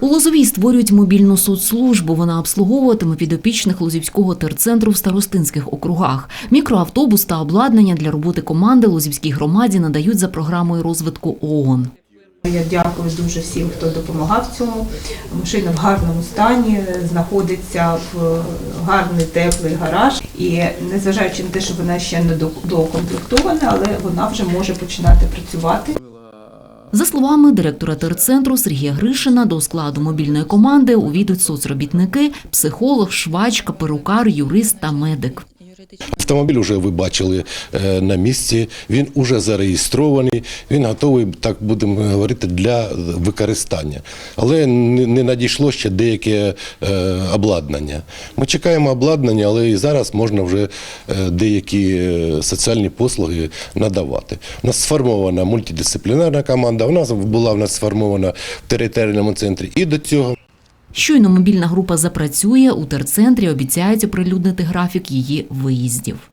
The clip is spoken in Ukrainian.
У Лозовій створюють мобільну соцслужбу. Вона обслуговуватиме підопічних Лозівського терцентру в старостинських округах. Мікроавтобус та обладнання для роботи команди Лозівській громаді надають за програмою розвитку ООН. Я дякую дуже всім, хто допомагав цьому. Машина в гарному стані, знаходиться в гарний теплий гараж. І незважаючи на те, що вона ще не до- доукомплектована, але вона вже може починати працювати. За словами директора терцентру Сергія Гришина, до складу мобільної команди увійдуть соцробітники, психолог, швачка, перукар, юрист та медик. Автомобіль вже ви бачили е, на місці. Він уже зареєстрований. Він готовий, так будемо говорити, для використання. Але не надійшло ще деяке е, обладнання. Ми чекаємо обладнання, але і зараз можна вже е, деякі соціальні послуги надавати. У нас сформована мультидисциплінарна команда. У нас була в нас сформована в територіальному центрі. І до цього Щойно мобільна група запрацює, у терцентрі обіцяють оприлюднити графік її виїздів.